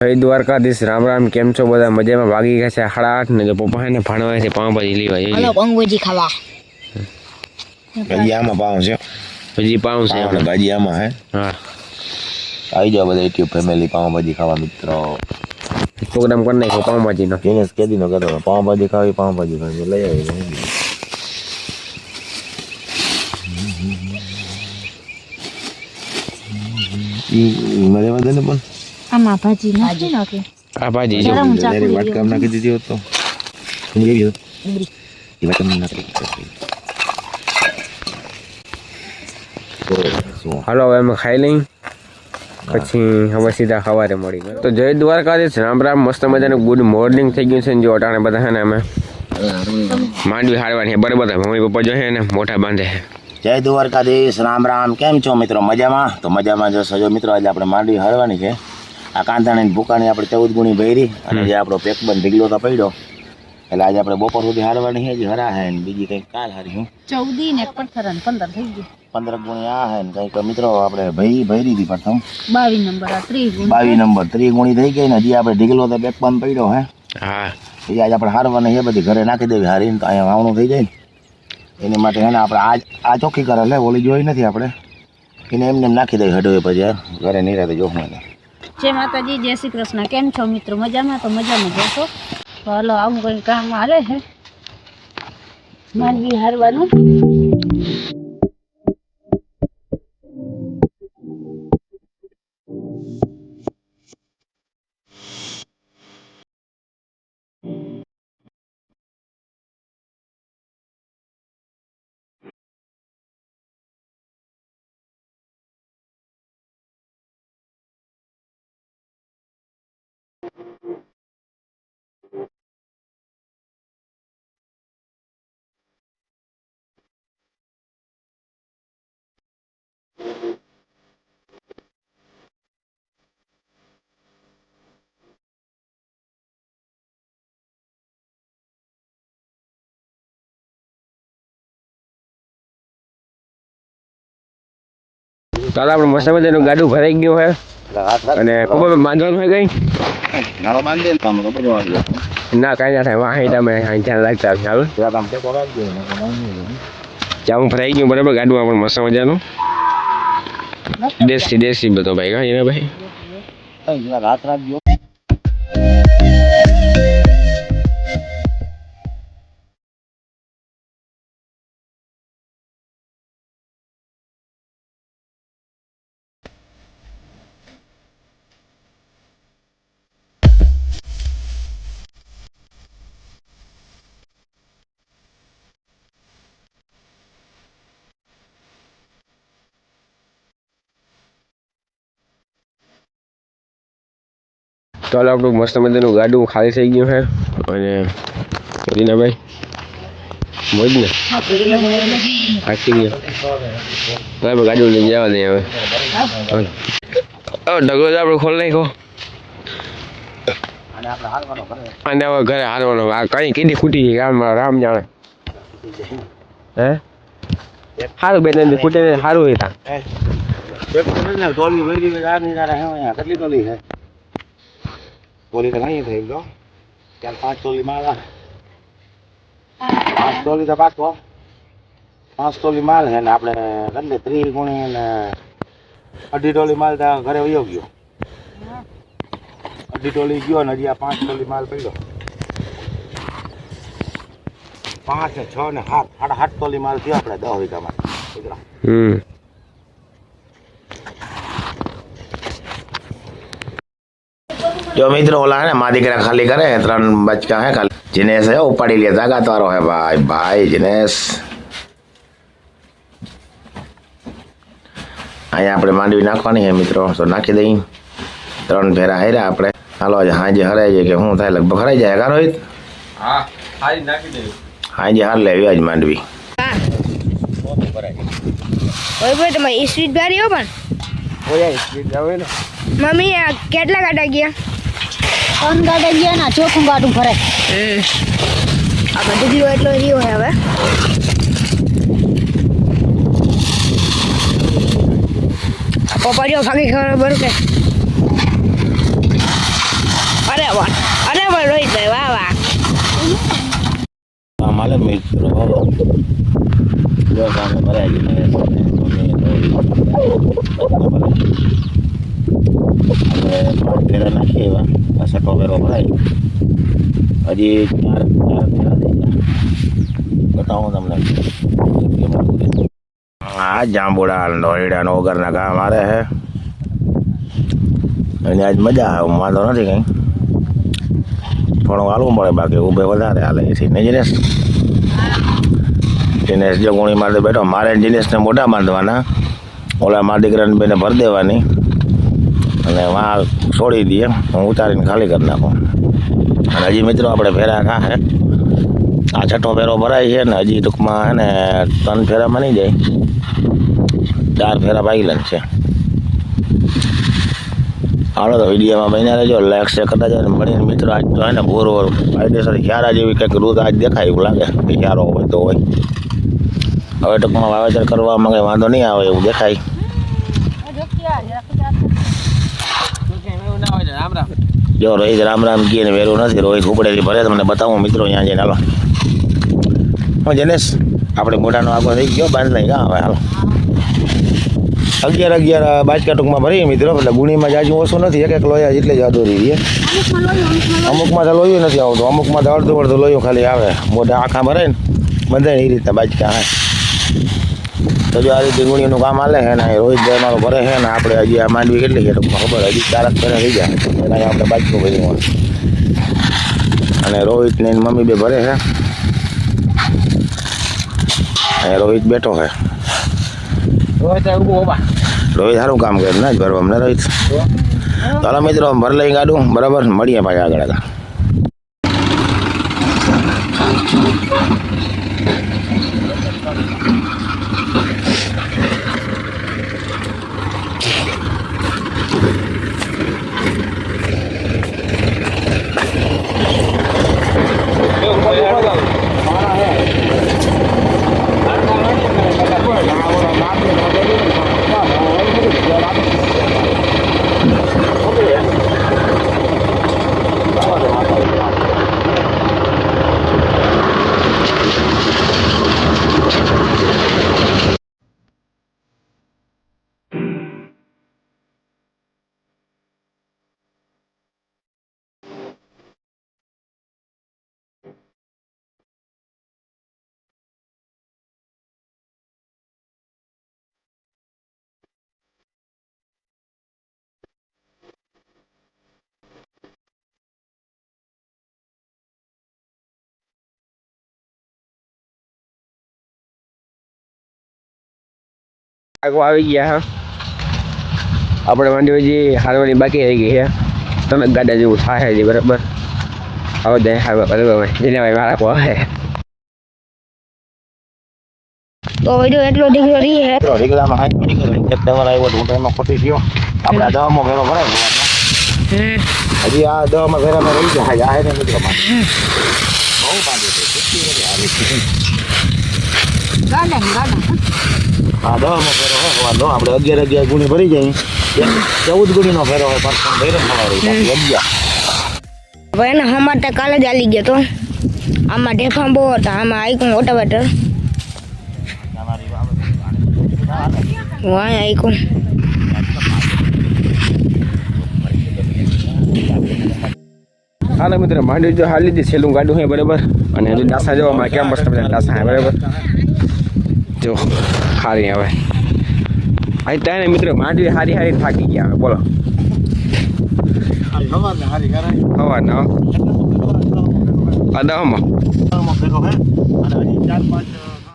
જય દ્વારકાધીશ રામ રામ કેમ છો બધા? મજામાં ભાગી ગયા છે સાડા આઠ ને તો પપ્પા એને ભણવા છે પાઉંભાજી લેવા હાલો જઈએ પંગોજી ખાવા ગાજીયામાં પાઉં છે. હજી પાઉં છે. આપણે ભાજી આમાં હે. હા. આવી જાવ બધા યુટ્યુબ ફેમિલી પાઉંભાજી ખાવા મિત્રો. પ્રોગ્રામ કરી નાખ્યો પાઉંભાજીનો. દિનેશ કેદી નો કહેતો હતો, પાઉંભાજી ખાવી પાઉંભાજી ખાવી. લઈ આવી લઈ આવી મને ને પણ? આમાં ભાજી નાખી નાખે આ ભાજી જો જયારે વાટકામ નાખી દીધી હોત તો. હું હોત એ વાટકામ નાખી હાલો હવે અમે ખાઈ લઈ. પછી હવે સીધા સવારે મળી. તો જય દ્વારકાધીશ. રામ રામ. મસ્ત મજાનું ગુડ મોર્નિંગ થઈ ગયું છે ને જો અટાણે બધા છે ને અમે. માંડવી હારવાની છે. બરાબર બધા મમ્મી પપ્પા જો છે ને મોટા બાંધે જય દ્વારકાધીશ. રામ રામ. કેમ છો મિત્રો? મજામાં? તો મજામાં જો સજો મિત્રો આજે આપણે માંડવી હારવાની છે. આ કાંધાણી ભૂકાની આપણે ચૌદ ગુણી ભરી અને જે આપણો પેકબંધ ઢીગલો તો પડ્યો. એટલે આજે આપણે બપોર સુધી હારવાની છે હજી હરા હે ને બીજી કંઈક કાલ હારી હું. ચૌદી ને પથ્થર પંદર થઈ ગયું. પંદર ગુણી આ હે ને કંઈક મિત્રો આપણે ભાઈ ભરી હતી પ્રથમ. બાવીસ નંબર આ ત્રીસ ગુણ. બાવીસ નંબર ત્રીસ ગુણી થઈ ગઈ ને હજી આપણે ઢીગલો તો પેકબંધ પડ્યો હે. હા. એ આજે આપણે હારવાની હે બધી ઘરે નાખી દેવી હારીને તો અહીંયા વાવણું થઈ જાય ને. એની માટે હે ને આપણે આ આ ચોખ્ખી કરે લે ઓલી જોઈ નથી આપણે. એને એમને નાખી દઈ હડવે પછી ઘરે નિરાતે એને. જય માતાજી, જય શ્રી કૃષ્ણ. કેમ છો મિત્રો? મજામાં? તો મજામાં જશો તો હાલો, આવું કંઈ કામ આવે છે? માનવી હારવાનું? ચાલો આપણે મસ્ત મજાનું ગાડું ભરાઈ ગયું હે. અને પપ્પા બાંધવાનું હોય કઈ? તો ના કાંઈ ના થાય વાહી તમે ધ્યાન રાખતા તો દે. ચાવું ભરાઈ ગયું બરાબર ગાડું આપણે મસ્ત મજાનું દેશી દેશી બધો ભાઈ હા ભાઈ? રાત જરાક હાલો આપણું મસ્ત મજાનું ગાડું ખાલી થઈ ગયું છે. અને રીનાભાઈ, મોજ ને? થાકી ગયો. હવે ગાડું લઈને જવા નહીં હવે. ઢગલો તો આપણે ખોલ નાખો અને હવે ઘરે હારવાનો આ કઈ કીધી ખૂટી રામ રામ જાણે. હે? સારું બે ત્રણ ખૂટે સારું હોય તાં. એક તો નથી ને ભરી આ ની તારે હે, અહીંયા કેટલી ટોલી છે તો ઘણી થઈ ગયો. ચાર પાંચ ટોલી આ. પાંચ ટોલી તો પાકો પાંચ ટોલી માલ છે ને આપણે કેટલી ત્રીસ ગુણી ને અઢી ટોલી માલ તો ઘરે વયો ગયો. અઢી ટોલી ગયો ને હજી આ પાંચ ટોલી માલ પડ્યો. પાંચ ને છ ને સાત, સાડા સાત ટોલી માલ થયો આપણે દસ વીઘામાં. ગુજરાત હમ જો મિત્રો ઓલા હે ને મા દીકરા ખાલી કરે ત્રણ બચકા હે ખાલી જીનેશ હે ઉપાડી લે તાકાત વાળો હે ભાઈ ભાઈ જીનેશ અહીંયા આપણે માંડવી નાખવાની હે મિત્રો તો નાખી દઈ ત્રણ ફેરા હાર્યા આપણે હાલો આજે હાંજે હરાઈ જાય કે શું થાય લગભગ હરાઈ જાય કા રોહિત હા હારી નાખી દે હાંજે હાર લેવી આજ માંડવી ઓય ભાઈ તમારે એ સ્વીટ ગાડી હો પણ ઓય સ્પીડ આવે ને મમ્મી આ કેટલા ગાડા ગયા ત્રણ ગાડા ગયા ના ચોખ્ખું ગાડું ભરાય આ ગઢડીઓ એટલો રહ્યો હે હવે. પોપાડીઓ ભાગી ખબર કે અરે વાહ અરે વાહ રોહિતભાઈ વાહ વાહ. અમારે મિત્રો મમ્મી ફેરા નાખીએ એવા પાછા છઠ્ઠો ભરાય હજી ચાર ચાર ફેરા થઈ ગયા બતાવું તમને આ જાંબુડા નોઈડા નોગરના ગામ મારે હે અને આજ મજા આવે વાંધો નથી કંઈ થોડું હાલવું પડે બાકી ઊભે વધારે હાલે છે ને જીનેશ જીનેશ જો ગુણી મારે બેઠો મારે જીનેશને મોટા બાંધવાના ઓલા મારા દીકરાને બેને ભરી દેવાની અને માલ છોડી દઈએ. હું ઉતારીને ખાલી કરી નાખું. અને હજી મિત્રો આપણે ફેરા ખા હે? આ છઠ્ઠો ફેરો ભરાય છે ને હજી ટૂંકમાં હે ને ત્રણ ફેરામાં નહીં જાય. ચાર ફેરા પાઈલન છે. હાલો તો વિડીયોમાં બન્યા રહેજો. લાઈક શેર કરતા જાય મળીને મિત્રો. આજ તો હે ને બોર કાયદેસર ખ્યારા જેવી કંઈક રૂત આજ દેખાય એવું લાગે. કે ખ્યારો હોય તો હોય. હવે ટૂંકમાં વાવેતર કરવામાં કંઈ વાંધો નહીં આવે એવું દેખાય. જો રોહિત રામ રામ કીએ ને વેરું નથી, રોહિત ઉપડેલી ભરે તમને બતાવું, મિત્રો અહીંયા જઈને હાલો. હું જનેશ, આપણે મોઢાનો આગો થઈ ગયો, બાંધ લઈ હવે, હાલો. અગિયાર અગિયાર બાજકા ટૂંકમાં ભરીએ મિત્રો, એટલે ગુણીમાં જાજુ ઓછું નથી, એક એક લોયા એટલે જ રહી. રહીએ અમુકમાં તો લોયું નથી આવતું, અમુકમાં તો અડધું અડધું લોયું ખાલી આવે, મોઢા આખા ભરે ને, બધાય એ રીતના બાજકા, હે. તો જો આ રીતે કામ હાલે છે ને રોહિત ભાઈ મારો ભરે છે ને આપણે હજી આ માંડવી કેટલી છે ટૂંકમાં ખબર હજી ચારક ભરે થઈ જાય એના આપણે બાજકો કરી અને રોહિત ને મમ્મી બે ભરે છે. અને રોહિત બેઠો છે. રોહિત સારું કામ કરે ને જ ભરવા અમને રોહિત. ચાલો મિત્રો ભર લઈ ગાડું બરાબર? મળીએ પાછા આગળ આગળ. આગો આવી ગયા હા. આપણે માંડવી હજી હારવાની બાકી રહી ગઈ છે તમે ગાડા જેવું થાય હજી બરાબર? હવે દે હવે બરાબર જેને ભાઈ મારા કો હે. તો વિડિયો એટલો દીકરો રહી હે. મિત્રો રીગલામાં હાઈ દીકરો કે દવા તો તો એમાં ખોટી થયો આપણા દવામાં ભેરો ભરાય ગયો હજી આ દવામાં ફેરામાં રહી જાય આ હે ને મિત્રો માં બહુ બાંધે છે. કેટલી બધી આવી છે. ગાડા ગાડા આ દવામાં ફેરો હોય વાંધો આપણે અગિયાર અગિયાર ગુણી ભરી જાય. ચૌદ ગુણીનો ફેરો હોય પરસોન ભૈરવ ખવાડી બાકી અગિયાર. હવે એને હમાર કાલે જ આલી ગયો તો. આમાં ઢેફા બહુ હતા આમાં આઈકું ઓટોવેટર હું અહીંયા આઈકું હાલો મિત્રો માંડવી જો હાલી દીધી છેલ્લું ગાડું હે બરાબર? અને હજુ ડાસા જોવામાં કેમ મસ્ત બધા ડાસા બરાબર? જો. હારી હવે. અહીં ત્યાં મિત્રો માંડવી હારી હારી થાકી ગયા હવે બોલો. હવા ના અદામાં ચાર પાંચ